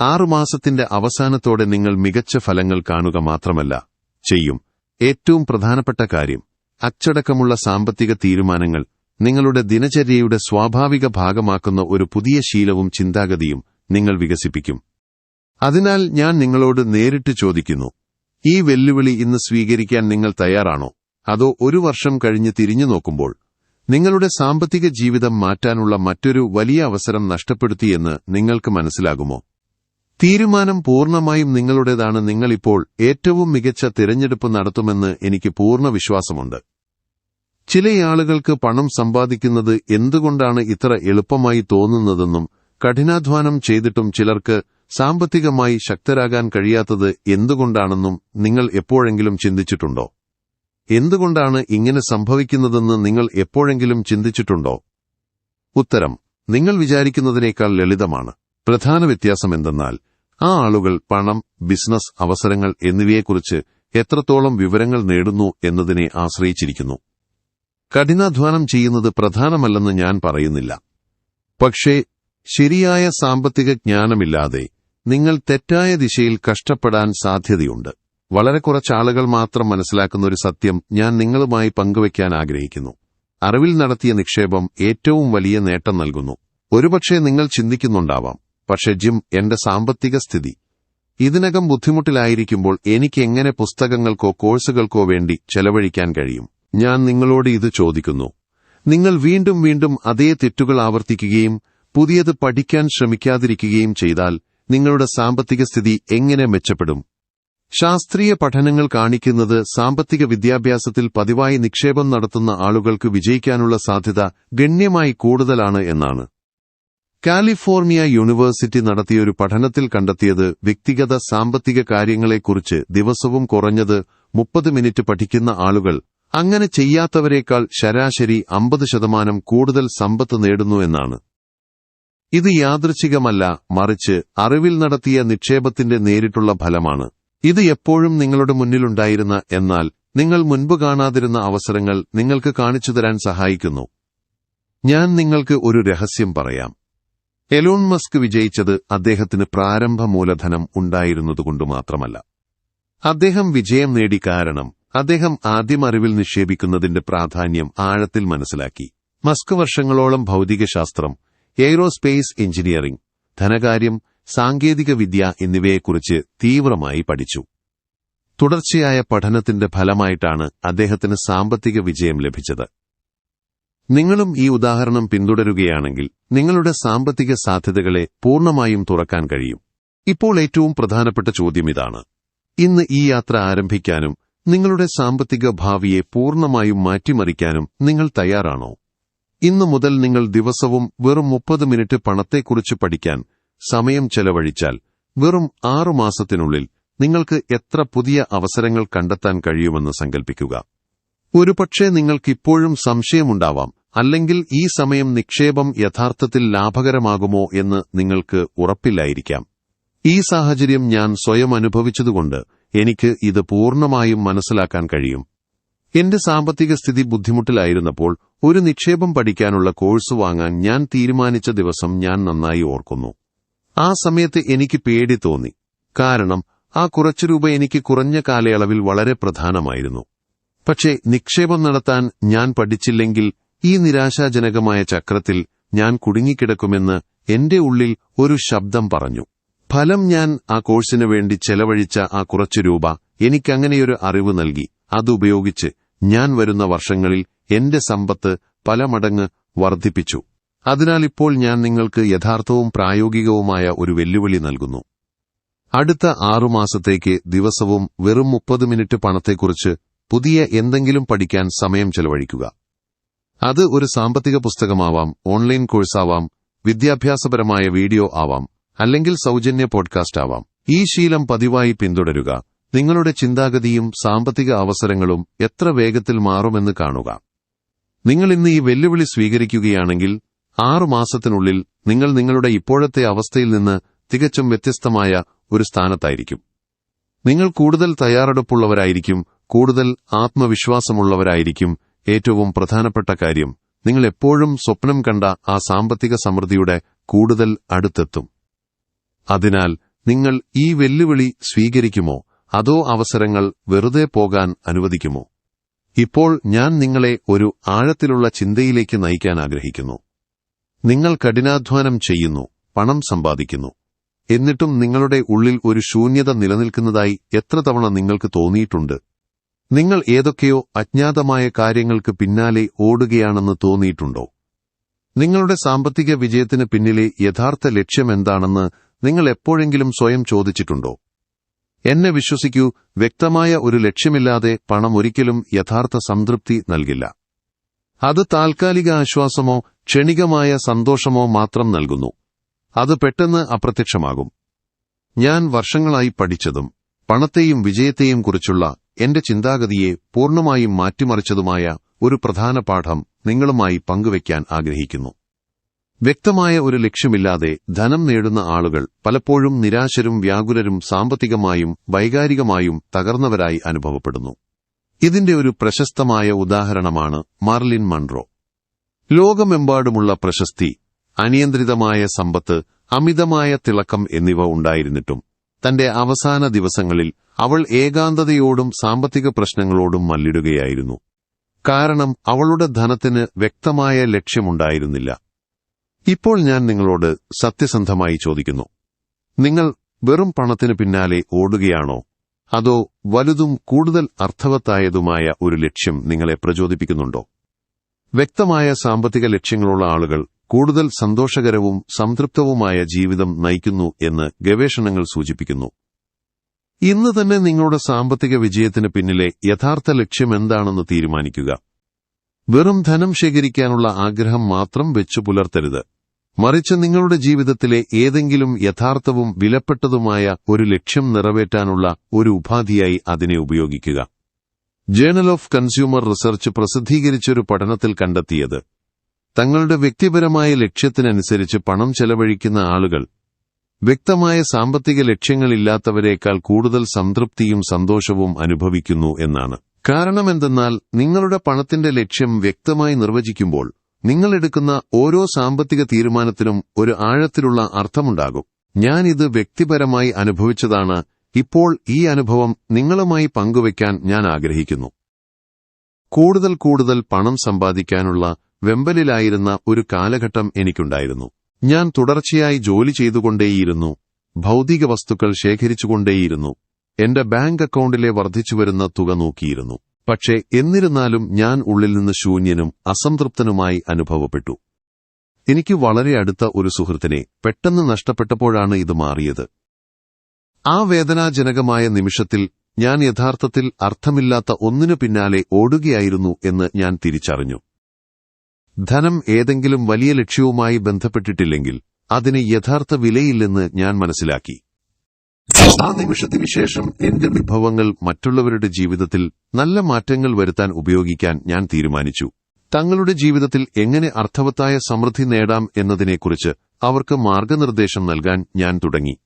ആറുമാസത്തിന്റെ അവസാനത്തോടെ നിങ്ങൾ മികച്ച ഫലങ്ങൾ കാണുക മാത്രമല്ല ചെയ്യും. ഏറ്റവും പ്രധാനപ്പെട്ട കാര്യം അച്ചടക്കമുള്ള സാമ്പത്തിക തീരുമാനങ്ങൾ നിങ്ങളുടെ ദിനചര്യയുടെ സ്വാഭാവിക ഭാഗമാക്കുന്ന ഒരു പുതിയ ശീലവും ചിന്താഗതിയും നിങ്ങൾ വികസിപ്പിക്കും. അതിനാൽ ഞാൻ നിങ്ങളോട് നേരിട്ട് ചോദിക്കുന്നു ഈ വെല്ലുവിളി ഇന്ന് സ്വീകരിക്കാൻ നിങ്ങൾ തയ്യാറാണോ? അതോ ഒരു വർഷം കഴിഞ്ഞ് തിരിഞ്ഞു നോക്കുമ്പോൾ നിങ്ങളുടെ സാമ്പത്തിക ജീവിതം മാറ്റാനുള്ള മറ്റൊരു വലിയ അവസരം നഷ്ടപ്പെടുത്തിയെന്ന് നിങ്ങൾക്ക് മനസ്സിലാകുമോ? തീരുമാനം പൂർണമായും നിങ്ങളുടേതാണ്. നിങ്ങളിപ്പോൾ ഏറ്റവും മികച്ച തിരഞ്ഞെടുപ്പ് നടത്തുമെന്ന് എനിക്ക് പൂർണ വിശ്വാസമുണ്ട്. ചിലയാളുകൾക്ക് പണം സമ്പാദിക്കുന്നത് എന്തുകൊണ്ടാണ് ഇത്ര എളുപ്പമായി തോന്നുന്നതെന്നും കഠിനാധ്വാനം ചെയ്തിട്ടും ചിലർക്ക് സാമ്പത്തികമായി ശക്തരാകാൻ കഴിയാത്തത് എന്തുകൊണ്ടാണെന്നും നിങ്ങൾ എപ്പോഴെങ്കിലും ചിന്തിച്ചിട്ടുണ്ടോ? എന്തുകൊണ്ടാണ് ഇങ്ങനെ സംഭവിക്കുന്നതെന്ന് നിങ്ങൾ എപ്പോഴെങ്കിലും ചിന്തിച്ചിട്ടുണ്ടോ? ഉത്തരം നിങ്ങൾ വിചാരിക്കുന്നതിനേക്കാൾ ലളിതമാണ്. പ്രധാന വ്യത്യാസം എന്തെന്നാൽ ആ ആളുകൾ പണം ബിസിനസ് അവസരങ്ങൾ എന്നിവയെക്കുറിച്ച് എത്രത്തോളം വിവരങ്ങൾ നേടുന്നു എന്നതിനെ ആശ്രയിച്ചിരിക്കുന്നു. കഠിനാധ്വാനം ചെയ്യുന്നത് പ്രധാനമല്ലെന്ന് ഞാൻ പറയുന്നില്ല. പക്ഷേ ശരിയായ സാമ്പത്തിക ജ്ഞാനമില്ലാതെ നിങ്ങൾ തെറ്റായ ദിശയിൽ കഷ്ടപ്പെടാൻ സാധ്യതയുണ്ട്. വളരെ കുറച്ച് ആളുകൾ മാത്രം മനസ്സിലാക്കുന്ന ഒരു സത്യം ഞാൻ നിങ്ങളുമായി പങ്കുവയ്ക്കാൻ ആഗ്രഹിക്കുന്നു. അറിവിൽ നടത്തിയ നിക്ഷേപം ഏറ്റവും വലിയ നേട്ടം നൽകുന്നു. ഒരുപക്ഷെ നിങ്ങൾ ചിന്തിക്കുന്നുണ്ടാവാം പക്ഷെ ജിം എന്റെ സാമ്പത്തിക സ്ഥിതി. ഇതിനകം ബുദ്ധിമുട്ടിലായിരിക്കുമ്പോൾ എനിക്ക് എങ്ങനെ പുസ്തകങ്ങൾക്കോ കോഴ്സുകൾക്കോ വേണ്ടി ചെലവഴിക്കാൻ കഴിയും? ഞാൻ നിങ്ങളോട് ഇത് ചോദിക്കുന്നു. നിങ്ങൾ വീണ്ടും വീണ്ടും അതേ തെറ്റുകൾ ആവർത്തിക്കുകയും പുതിയത് പഠിക്കാൻ ശ്രമിക്കാതിരിക്കുകയും ചെയ്താൽ നിങ്ങളുടെ സാമ്പത്തിക സ്ഥിതി എങ്ങനെ മെച്ചപ്പെടും? ശാസ്ത്രീയ പഠനങ്ങൾ കാണിക്കുന്നത് സാമ്പത്തിക വിദ്യാഭ്യാസത്തിൽ പതിവായി നിക്ഷേപം നടത്തുന്ന ആളുകൾക്ക് വിജയിക്കാനുള്ള സാധ്യത ഗണ്യമായി കൂടുതലാണ് എന്നാണ്. കാലിഫോർണിയ യൂണിവേഴ്സിറ്റി നടത്തിയൊരു പഠനത്തിൽ കണ്ടെത്തിയത് വ്യക്തിഗത സാമ്പത്തിക കാര്യങ്ങളെക്കുറിച്ച് ദിവസവും കുറഞ്ഞത് മുപ്പത് മിനിറ്റ് പഠിക്കുന്ന ആളുകൾ അങ്ങനെ ചെയ്യാത്തവരേക്കാൾ ശരാശരി അമ്പത് ശതമാനം കൂടുതൽ സമ്പത്ത് നേടുന്നു എന്നാണ്. ഇത് യാദൃച്ഛികമല്ല മറിച്ച് അറിവിൽ നടത്തിയ നിക്ഷേപത്തിന്റെ നേരിട്ടുള്ള ഫലമാണ്. ഇത് എപ്പോഴും നിങ്ങളുടെ മുന്നിലുണ്ടായിരുന്ന എന്നാൽ നിങ്ങൾ മുൻപ് കാണാതിരുന്ന അവസരങ്ങൾ നിങ്ങൾക്ക് കാണിച്ചു തരാൻ സഹായിക്കുന്നു. ഞാൻ നിങ്ങൾക്ക് ഒരു രഹസ്യം പറയാം. എലോൺ മസ്ക് വിജയിച്ചത് അദ്ദേഹത്തിന് പ്രാരംഭ മൂലധനം ഉണ്ടായിരുന്നതുകൊണ്ട് മാത്രമല്ല. അദ്ദേഹം വിജയം നേടി കാരണം അദ്ദേഹം ആദ്യം അറിവിൽ നിക്ഷേപിക്കുന്നതിന്റെ പ്രാധാന്യം ആഴത്തിൽ മനസ്സിലാക്കി. മസ്ക് വർഷങ്ങളോളം ഭൗതികശാസ്ത്രം എയ്റോസ്പേസ് എഞ്ചിനീയറിംഗ് ധനകാര്യം സാങ്കേതിക വിദ്യ എന്നിവയെക്കുറിച്ച് തീവ്രമായി പഠിച്ചു. തുടർച്ചയായ പഠനത്തിന്റെ ഫലമായിട്ടാണ് അദ്ദേഹത്തിന് സാമ്പത്തിക വിജയം ലഭിച്ചത്. നിങ്ങളും ഈ ഉദാഹരണം പിന്തുടരുകയാണെങ്കിൽ നിങ്ങളുടെ സാമ്പത്തിക സാധ്യതകളെ പൂർണമായും തുറക്കാൻ കഴിയും. ഇപ്പോൾ ഏറ്റവും പ്രധാനപ്പെട്ട ചോദ്യം ഇതാണ്. ഇന്ന് ഈ യാത്ര ആരംഭിക്കാനും നിങ്ങളുടെ സാമ്പത്തിക ഭാവിയെ പൂർണമായും മാറ്റിമറിക്കാനും നിങ്ങൾ തയ്യാറാണോ? ഇന്നു മുതൽ നിങ്ങൾ ദിവസവും വെറും മുപ്പത് മിനിറ്റ് പണത്തെക്കുറിച്ച് പഠിക്കാൻ സമയം ചെലവഴിച്ചാൽ വെറും ആറു മാസത്തിനുള്ളിൽ നിങ്ങൾക്ക് എത്ര പുതിയ അവസരങ്ങൾ കണ്ടെത്താൻ കഴിയുമെന്ന് സങ്കൽപ്പിക്കുക. ഒരുപക്ഷെ നിങ്ങൾക്കിപ്പോഴും സംശയമുണ്ടാവാം അല്ലെങ്കിൽ ഈ സമയം നിക്ഷേപം യഥാർത്ഥത്തിൽ ലാഭകരമാകുമോ എന്ന് നിങ്ങൾക്ക് ഉറപ്പില്ലായിരിക്കാം. ഈ സാഹചര്യം ഞാൻ സ്വയം അനുഭവിച്ചതുകൊണ്ട് എനിക്ക് ഇത് പൂർണമായും മനസ്സിലാക്കാൻ കഴിയും. എന്റെ സാമ്പത്തിക സ്ഥിതി ബുദ്ധിമുട്ടിലായിരുന്നപ്പോൾ ഒരു നിക്ഷേപം പഠിക്കാനുള്ള കോഴ്സ് വാങ്ങാൻ ഞാൻ തീരുമാനിച്ച ദിവസം ഞാൻ നന്നായി ഓർക്കുന്നു. ആ സമയത്ത് എനിക്ക് പേടി തോന്നി. കാരണം ആ കുറച്ചു രൂപ എനിക്ക് കുറഞ്ഞ കാലയളവിൽ വളരെ പ്രധാനമായിരുന്നു. പക്ഷേ നിക്ഷേപം നടത്താൻ ഞാൻ പഠിച്ചില്ലെങ്കിൽ ഈ നിരാശാജനകമായ ചക്രത്തിൽ ഞാൻ കുടുങ്ങിക്കിടക്കുമെന്ന് എന്റെ ഉള്ളിൽ ഒരു ശബ്ദം പറഞ്ഞു. ഫലം ഞാൻ ആ കോഴ്സിനു വേണ്ടി ചെലവഴിച്ച ആ കുറച്ചു രൂപ എനിക്കങ്ങനെയൊരു അറിവ് നൽകി. അതുപയോഗിച്ച് ഞാൻ വരുന്ന വർഷങ്ങളിൽ എന്റെ സമ്പത്ത് പല മടങ്ങ് വർദ്ധിപ്പിച്ചു. അതിനാൽ ഇപ്പോൾ ഞാൻ നിങ്ങൾക്ക് യഥാർത്ഥവും പ്രായോഗികവുമായ ഒരു വെല്ലുവിളി നൽകുന്നു. അടുത്ത ആറുമാസത്തേക്ക് ദിവസവും വെറും മുപ്പത് മിനിറ്റ് പണത്തെക്കുറിച്ച് പുതിയ എന്തെങ്കിലും പഠിക്കാൻ സമയം ചെലവഴിക്കുക. അത് ഒരു സാമ്പത്തിക പുസ്തകമാവാം ഓൺലൈൻ കോഴ്സാവാം വിദ്യാഭ്യാസപരമായ വീഡിയോ ആവാം അല്ലെങ്കിൽ സൗജന്യ പോഡ്കാസ്റ്റ് ആവാം. ഈ ശീലം പതിവായി പിന്തുടരുക. നിങ്ങളുടെ ചിന്താഗതിയും സാമ്പത്തിക അവസരങ്ങളും എത്ര വേഗത്തിൽ മാറുമെന്ന് കാണുക. നിങ്ങൾ ഇന്ന് ഈ വെല്ലുവിളി സ്വീകരിക്കുകയാണെങ്കിൽ ആറു മാസത്തിനുള്ളിൽ നിങ്ങൾ നിങ്ങളുടെ ഇപ്പോഴത്തെ അവസ്ഥയിൽ നിന്ന് തികച്ചും വ്യത്യസ്തമായ ഒരു സ്ഥാനത്തായിരിക്കും. നിങ്ങൾ കൂടുതൽ തയ്യാറെടുപ്പുള്ളവരായിരിക്കും കൂടുതൽ ആത്മവിശ്വാസമുള്ളവരായിരിക്കും ഏറ്റവും പ്രധാനപ്പെട്ട കാര്യം. നിങ്ങൾ എപ്പോഴും സ്വപ്നം കണ്ട ആ സാമ്പത്തിക സമൃദ്ധിയുടെ കൂടുതൽ അടുത്തെത്തും. അതിനാൽ നിങ്ങൾ ഈ വെല്ലുവിളി സ്വീകരിക്കുമോ? അതോ അവസരങ്ങൾ വെറുതെ പോകാൻ അനുവദിക്കുമോ? ഇപ്പോൾ ഞാൻ നിങ്ങളെ ഒരു ആഴത്തിലുള്ള ചിന്തയിലേക്ക് നയിക്കാൻ ആഗ്രഹിക്കുന്നു. നിങ്ങൾ കഠിനാധ്വാനം ചെയ്യുന്നു പണം സമ്പാദിക്കുന്നു. എന്നിട്ടും നിങ്ങളുടെ ഉള്ളിൽ ഒരു ശൂന്യത നിലനിൽക്കുന്നതായി എത്ര തവണ നിങ്ങൾക്ക് തോന്നിയിട്ടുണ്ട്? നിങ്ങൾ ഏതൊക്കെയോ അജ്ഞാതമായ കാര്യങ്ങൾക്ക് പിന്നാലെ ഓടുകയാണെന്ന് തോന്നിയിട്ടുണ്ടോ? നിങ്ങളുടെ സാമ്പത്തിക വിജയത്തിന് പിന്നിലെ യഥാർത്ഥ ലക്ഷ്യമെന്താണെന്ന് നിങ്ങൾ എപ്പോഴെങ്കിലും സ്വയം ചോദിച്ചിട്ടുണ്ടോ? എന്നെ വിശ്വസിക്കൂ വ്യക്തമായ ഒരു ലക്ഷ്യമില്ലാതെ പണം ഒരിക്കലും യഥാർത്ഥ സംതൃപ്തി നൽകില്ല. അത് താൽക്കാലിക ആശ്വാസമോ ക്ഷണികമായ സന്തോഷമോ മാത്രം നൽകുന്നു. അത് പെട്ടെന്ന് അപ്രത്യക്ഷമാകും. ഞാൻ വർഷങ്ങളായി പഠിച്ചതും പണത്തെയും വിജയത്തെയും കുറിച്ചുള്ള എന്റെ ചിന്താഗതിയെ പൂർണമായും മാറ്റിമറിച്ചതുമായ ഒരു പ്രധാന പാഠം നിങ്ങളുമായി പങ്കുവയ്ക്കാൻ ആഗ്രഹിക്കുന്നു. വ്യക്തമായ ഒരു ലക്ഷ്യമില്ലാതെ ധനം നേടുന്ന ആളുകൾ പലപ്പോഴും നിരാശരും വ്യാകുലരും സാമ്പത്തികമായും വൈകാരികമായും തകർന്നവരായി അനുഭവപ്പെടുന്നു. ഇതിന്റെ ഒരു പ്രശസ്തമായ ഉദാഹരണമാണ് മാർലിൻ മൺറോ. ലോകമെമ്പാടുമുള്ള പ്രശസ്തി അനിയന്ത്രിതമായ സമ്പത്ത് അമിതമായ തിളക്കം എന്നിവ ഉണ്ടായിരുന്നിട്ടും തന്റെ അവസാന ദിവസങ്ങളിൽ അവൾ ഏകാന്തതയോടും സാമ്പത്തിക പ്രശ്നങ്ങളോടും മല്ലിടുകയായിരുന്നു. കാരണം അവളുടെ ധനത്തിന് വ്യക്തമായ ലക്ഷ്യമുണ്ടായിരുന്നില്ല. ഇപ്പോൾ ഞാൻ നിങ്ങളോട് സത്യസന്ധമായി ചോദിക്കുന്നു. നിങ്ങൾ വെറും പണത്തിന് പിന്നാലെ ഓടുകയാണോ? അതോ വലുതും കൂടുതൽ അർത്ഥവത്തായതുമായ ഒരു ലക്ഷ്യം നിങ്ങളെ പ്രചോദിപ്പിക്കുന്നുണ്ടോ? വ്യക്തമായ സാമ്പത്തിക ലക്ഷ്യങ്ങളുള്ള ആളുകൾ കൂടുതൽ സന്തോഷകരവും സംതൃപ്തവുമായ ജീവിതം നയിക്കുന്നു എന്ന് ഗവേഷണങ്ങൾ സൂചിപ്പിക്കുന്നു. ഇന്ന് തന്നെ നിങ്ങളുടെ സാമ്പത്തിക വിജയത്തിന് പിന്നിലെ യഥാർത്ഥ ലക്ഷ്യമെന്താണെന്ന് തീരുമാനിക്കുക. വെറും ധനം ശേഖരിക്കാനുള്ള ആഗ്രഹം മാത്രം വെച്ചു പുലർത്തരുത്. മറിച്ച് നിങ്ങളുടെ ജീവിതത്തിലെ ഏതെങ്കിലും യഥാർത്ഥവും വിലപ്പെട്ടതുമായ ഒരു ലക്ഷ്യം നിറവേറ്റാനുള്ള ഒരു ഉപാധിയായി അതിനെ ഉപയോഗിക്കുക. ജേണൽ ഓഫ് കൺസ്യൂമർ റിസർച്ച് പ്രസിദ്ധീകരിച്ചൊരു പഠനത്തിൽ കണ്ടെത്തിയത് തങ്ങളുടെ വ്യക്തിപരമായ ലക്ഷ്യത്തിനനുസരിച്ച് പണം ചെലവഴിക്കുന്ന ആളുകൾ വ്യക്തമായ സാമ്പത്തിക ലക്ഷ്യങ്ങളില്ലാത്തവരേക്കാൾ കൂടുതൽ സംതൃപ്തിയും സന്തോഷവും അനുഭവിക്കുന്നു എന്നാണ്. കാരണമെന്തെന്നാൽ നിങ്ങളുടെ പണത്തിന്റെ ലക്ഷ്യം വ്യക്തമായി നിർവചിക്കുമ്പോൾ നിങ്ങൾ എടുക്കുന്ന ഓരോ സാമ്പത്തിക തീരുമാനത്തിനും ഒരു ആഴത്തിലുള്ള അർത്ഥമുണ്ടാകും. ഞാൻ ഇത് വ്യക്തിപരമായി അനുഭവിച്ചതാണ്. ഇപ്പോൾ ഈ അനുഭവം നിങ്ങളുമായി പങ്കുവയ്ക്കാൻ ഞാൻ ആഗ്രഹിക്കുന്നു. കൂടുതൽ കൂടുതൽ പണം സമ്പാദിക്കാനുള്ള വെമ്പലിലായിരുന്ന ഒരു കാലഘട്ടം എനിക്കുണ്ടായിരുന്നു. ഞാൻ തുടർച്ചയായി ജോലി ചെയ്തുകൊണ്ടേയിരുന്നു. ഭൗതിക വസ്തുക്കൾ ശേഖരിച്ചുകൊണ്ടേയിരുന്നു. എന്റെ ബാങ്ക് അക്കൗണ്ടിലെ വർദ്ധിച്ചുവരുന്ന തുക നോക്കിയിരുന്നു. പക്ഷേ എന്നിരുന്നാലും ഞാൻ ഉള്ളിൽ നിന്ന് ശൂന്യനും അസംതൃപ്തനുമായി അനുഭവപ്പെട്ടു. എനിക്ക് വളരെ അടുത്ത ഒരു സുഹൃത്തിനെ പെട്ടെന്ന് നഷ്ടപ്പെട്ടപ്പോഴാണ് ഇത് മാറിയത്. ആ വേദനാജനകമായ നിമിഷത്തിൽ ഞാൻ യഥാർത്ഥത്തിൽ അർത്ഥമില്ലാത്ത ഒന്നിനു പിന്നാലെ ഓടുകയായിരുന്നു എന്ന് ഞാൻ തിരിച്ചറിഞ്ഞു. ധനം ഏതെങ്കിലും വലിയ ലക്ഷ്യവുമായി ബന്ധപ്പെട്ടിട്ടില്ലെങ്കിൽ അതിന് യഥാർത്ഥ വിലയില്ലെന്ന് ഞാൻ മനസ്സിലാക്കി. ആ നിമിഷത്തിന് ശേഷം എന്റെ വിഭവങ്ങൾ മറ്റുള്ളവരുടെ ജീവിതത്തിൽ നല്ല മാറ്റങ്ങൾ വരുത്താൻ ഉപയോഗിക്കാൻ ഞാൻ തീരുമാനിച്ചു. തങ്ങളുടെ ജീവിതത്തിൽ എങ്ങനെ അർത്ഥവത്തായ സമൃദ്ധി നേടാം എന്നതിനെക്കുറിച്ച് അവർക്ക് മാർഗനിർദ്ദേശം നൽകാൻ ഞാൻ തുടങ്ങി.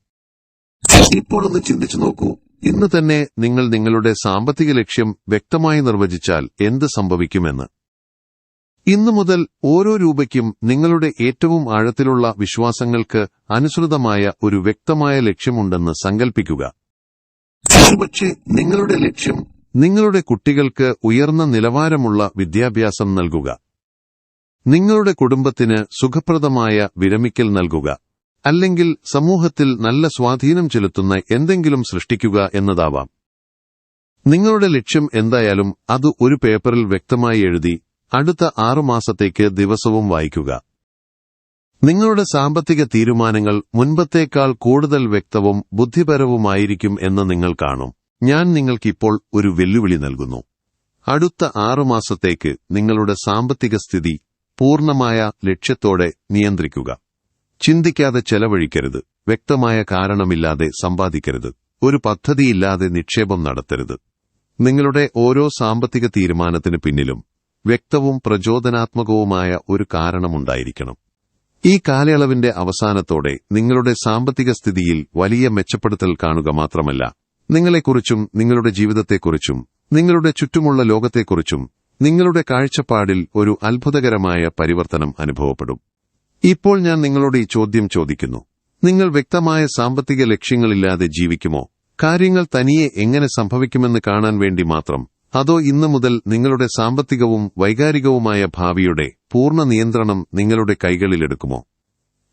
ഇപ്പോഴൊന്ന് ചിന്തിച്ചു നോക്കൂ. ഇന്ന് തന്നെ നിങ്ങൾ നിങ്ങളുടെ സാമ്പത്തിക ലക്ഷ്യം വ്യക്തമായി നിർവചിച്ചാൽ എന്ത് സംഭവിക്കുമെന്ന്. ഇന്നു മുതൽ ഓരോ രൂപയ്ക്കും നിങ്ങളുടെ ഏറ്റവും ആഴത്തിലുള്ള വിശ്വാസങ്ങൾക്ക് അനുസൃതമായ ഒരു വ്യക്തമായ ലക്ഷ്യമുണ്ടെന്ന് സങ്കൽപ്പിക്കുക. പക്ഷേ നിങ്ങളുടെ ലക്ഷ്യം. നിങ്ങളുടെ കുട്ടികൾക്ക് ഉയർന്ന നിലവാരമുള്ള വിദ്യാഭ്യാസം നൽകുക. നിങ്ങളുടെ കുടുംബത്തിന് സുഖപ്രദമായ വിരമിക്കൽ നൽകുക. അല്ലെങ്കിൽ സമൂഹത്തിൽ നല്ല സ്വാധീനം ചെലുത്തുന്ന എന്തെങ്കിലും സൃഷ്ടിക്കുക എന്നതാവാം. നിങ്ങളുടെ ലക്ഷ്യം എന്തായാലും അത് ഒരു പേപ്പറിൽ വ്യക്തമായി എഴുതി അടുത്ത ആറുമാസത്തേക്ക് ദിവസവും വായിക്കുക. നിങ്ങളുടെ സാമ്പത്തിക തീരുമാനങ്ങൾ മുൻപത്തേക്കാൾ കൂടുതൽ വ്യക്തവും ബുദ്ധിപരവുമായിരിക്കും എന്ന് നിങ്ങൾ കാണും. ഞാൻ നിങ്ങൾക്കിപ്പോൾ ഒരു വെല്ലുവിളി നൽകുന്നു. അടുത്ത ആറുമാസത്തേക്ക് നിങ്ങളുടെ സാമ്പത്തിക സ്ഥിതി പൂർണമായ ലക്ഷ്യത്തോടെ നിയന്ത്രിക്കുക. ചിന്തിക്കാതെ ചെലവഴിക്കരുത്. വ്യക്തമായ കാരണമില്ലാതെ സമ്പാദിക്കരുത്. ഒരു പദ്ധതിയില്ലാതെ നിക്ഷേപം നടത്തരുത്. നിങ്ങളുടെ ഓരോ സാമ്പത്തിക തീരുമാനത്തിന് പിന്നിലും വ്യക്തവും പ്രചോദനാത്മകവുമായ ഒരു കാരണമുണ്ടായിരിക്കണം. ഈ കാലയളവിന്റെ അവസാനത്തോടെ നിങ്ങളുടെ സാമ്പത്തിക സ്ഥിതിയിൽ വലിയ മെച്ചപ്പെടുത്തൽ കാണുക മാത്രമല്ല നിങ്ങളെക്കുറിച്ചും നിങ്ങളുടെ ജീവിതത്തെക്കുറിച്ചും നിങ്ങളുടെ ചുറ്റുമുള്ള ലോകത്തെക്കുറിച്ചും നിങ്ങളുടെ കാഴ്ചപ്പാടിൽ ഒരു അത്ഭുതകരമായ പരിവർത്തനം അനുഭവപ്പെടും. ഇപ്പോൾ ഞാൻ നിങ്ങളോട് ഈ ചോദ്യം ചോദിക്കുന്നു. നിങ്ങൾ വ്യക്തമായ സാമ്പത്തിക ലക്ഷ്യങ്ങളില്ലാതെ ജീവിക്കുമോ? കാര്യങ്ങൾ തനിയെ എങ്ങനെ സംഭവിക്കുമെന്ന് കാണാൻ വേണ്ടി മാത്രം അതോ ഇന്നു മുതൽ നിങ്ങളുടെ സാമ്പത്തികവും വൈകാരികവുമായ ഭാവിയുടെ പൂർണ നിയന്ത്രണം നിങ്ങളുടെ കൈകളിലെടുക്കുമോ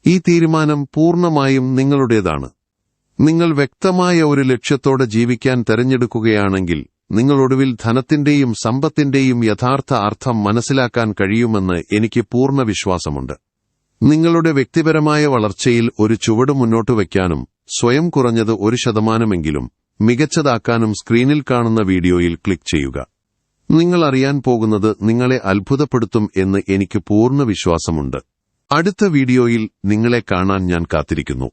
ഈ തീരുമാനം പൂർണമായും നിങ്ങളുടേതാണ്. നിങ്ങൾ വ്യക്തമായ ഒരു ലക്ഷ്യത്തോടെ ജീവിക്കാൻ തെരഞ്ഞെടുക്കുകയാണെങ്കിൽ നിങ്ങളൊടുവിൽ ധനത്തിന്റെയും സമ്പത്തിന്റെയും യഥാർത്ഥ അർത്ഥം മനസ്സിലാക്കാൻ കഴിയുമെന്ന് എനിക്ക് പൂർണ വിശ്വാസമുണ്ട്. നിങ്ങളുടെ വ്യക്തിപരമായ വളർച്ചയിൽ ഒരു ചുവട് മുന്നോട്ട് വയ്ക്കാനും സ്വയം കുറഞ്ഞത് ഒരു ശതമാനമെങ്കിലും മികച്ചതാക്കാനും സ്ക്രീനിൽ കാണുന്ന വീഡിയോയിൽ ക്ലിക്ക് ചെയ്യുക. നിങ്ങൾ അറിയാൻ പോകുന്നത് നിങ്ങളെ അത്ഭുതപ്പെടുത്തും എന്ന് എനിക്ക് പൂർണ വിശ്വാസമുണ്ട്. അടുത്ത വീഡിയോയിൽ നിങ്ങളെ കാണാൻ ഞാൻ കാത്തിരിക്കുന്നു.